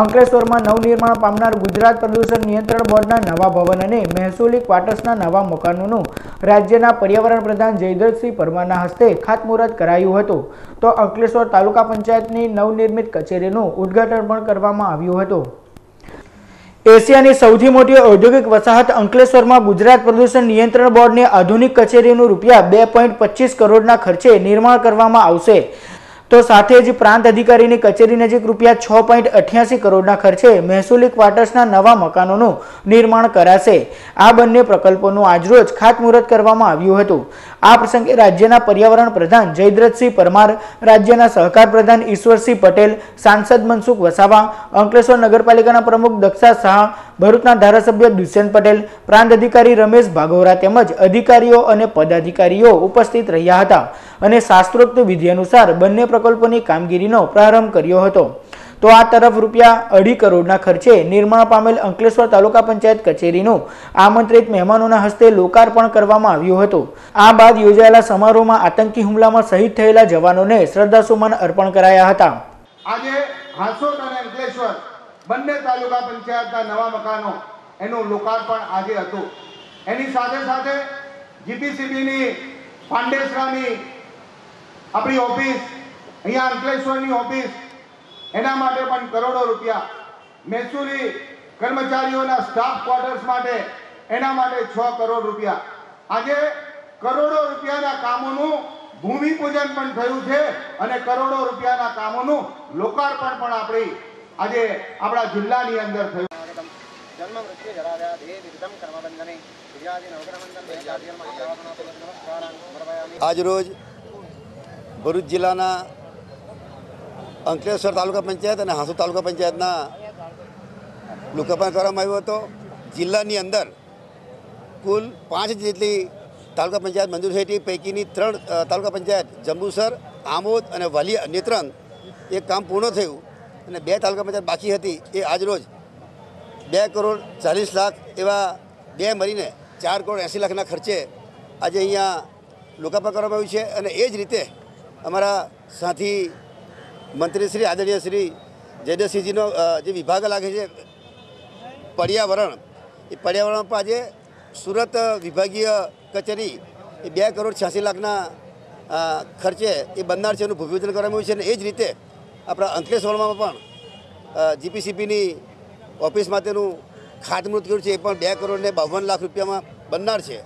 અંકલેશ્વરમાં નવનિર્માણ પામનાર ગુજરાત પ્રદૂષણ નિયંત્રણ બોર્ડના નવા ભવન અને મહેસૂલી ક્વાર્ટર્સના નવા મકાનોનું રાજ્યના પર્યાવરણ પ્રધાન જયદ્રથસિંહ પરમારના હસ્તે ખાતમુહૂર્ત કરાયું હતું. તો અંકલેશ્વર તાલુકા પંચાયતની નવનિર્મિત કચેરીનું ઉદ્ઘાટન પણ કરવામાં આવ્યું હતું. એશિયાની સૌથી મોટી ઔદ્યોગિક વસાહત અંકલેશ્વરમાં ગુજરાત પ્રદૂષણ નિયંત્રણ બોર્ડની આધુનિક કચેરીનું રૂપિયા બે પોઈન્ટ પચીસ કરોડના ખર્ચે નિર્માણ કરવામાં આવશે. તો સાથે જ પ્રાંત અધિકારીની કચેરી નજીક રૂપિયા છ પોઈન્ટ અઠ્યાસી કરોડના ખર્ચે મહેસૂલી ક્વાર્ટર્સના નવા મકાનોનું નિર્માણ કરાશે. આ બંને પ્રકલ્પોનું આજરોજ ખાતમુહૂર્ત કરવામાં આવ્યું હતું. આ પ્રસંગે રાજ્યના પર્યાવરણ પ્રધાન જયદ્રથસિંહ પરમાર, રાજ્યના સહકાર પ્રધાન ઈશ્વરસિંહ પટેલ, સાંસદ મનસુખ વસાવા, અંકલેશ્વર નગરપાલિકાના પ્રમુખ દક્ષા શાહ ભરૂચના ધારાસભ્ય દુષ્યંત પટેલ, પ્રાંત અધિકારી રમેશ ભાગોરા તેમજ અધિકારીઓ અને પદાધિકારીઓ ઉપસ્થિત રહ્યા હતા અને શાસ્ત્રોક્ત વિધિ અનુસાર બંને પ્રકલ્પોની કામગીરીનો પ્રારંભ કર્યો હતો. તો આ તરફ રૂપિયા અઢી કરોડના ખર્ચે નિર્માણ પામેલ અંકલેશ્વર તાલુકા પંચાયત કચેરીનું આમંત્રિત મહેમાનોના હસ્તે લોકાર્પણ કરવામાં આવ્યું હતું. આ બાદ યોજાયેલા સમારોહમાં આતંકી હુમલામાં શહીદ થયેલા જવાનોને શ્રદ્ધાસુમન અર્પણ કરાયા હતા. આજે હાંસોદ અને અંકલેશ્વર બંને તાલુકા પંચાયતના નવા મકાનો એનું લોકાર્પણ આજે હતું. એની સાથે સાથે જીપીસીબીની પાંડેસરાની આપણી ઓફિસ, અહીંયા અંકલેશ્વરની ઓફિસ, એના માટે પણ કરોડો રૂપિયા મહેસૂલી કર્મચારીઓના સ્ટાફ ક્વાર્ટર્સ માટે એના માટે છ કરોડ રૂપિયા. આજે કરોડો રૂપિયાના કામોનું ભૂમિપૂજન પણ થયું છે અને કરોડો રૂપિયાના કામોનું લોકાર્પણ પણ આપણી આજે આપણા જિલ્લાની અંદર થયું. જન્મ મૃત્યુ કર્મબંધને વિદ્યાદિ નવગ્રહમંડળ નમસ્કારાન સમર્પયામિ આજરોજ ભરૂચ જિલ્લાના અંકલેશ્વર તાલુકા પંચાયત અને હાંસુ તાલુકા પંચાયતના લોકાર્પણ કરવામાં આવ્યો હતો. જિલ્લાની અંદર કુલ પાંચ જેટલી તાલુકા પંચાયત મંજૂર થઈ હતી. પૈકીની ત્રણ તાલુકા પંચાયત જંબુસર આમોદ અને વાલી નેત્રંગ એ કામ પૂર્ણ થયું. અને બે તાલુકા પંચાયત બાકી હતી એ આજરોજ બે કરોડ ચાલીસ લાખ એવા બે મળીને ચાર કરોડ એંસી લાખના ખર્ચે આજે અહીંયા લોકાર્પણ કરવામાં આવ્યું છે અને એ જ રીતે અમારા સાથી મંત્રી શ્રી, આદરણીય શ્રી જયદેવસિંહજીનો જે વિભાગ લાગે છે, પર્યાવરણ, એ પર્યાવરણ પર આજે સુરત વિભાગીય કચેરી એ બે કરોડ છ્યાસી લાખના ખર્ચે એ બનનાર છે એનું ભૂમિપૂજન કરવામાં આવ્યું છે અને એ જ રીતે આપણા અંકલેશ્વરમાં પણ જીપીસીપીની ઓફિસ માટેનું ખાતમુહૂર્ત કર્યું છે. એ પણ બે કરોડ ને બાવન લાખ રૂપિયામાં બનનાર છે.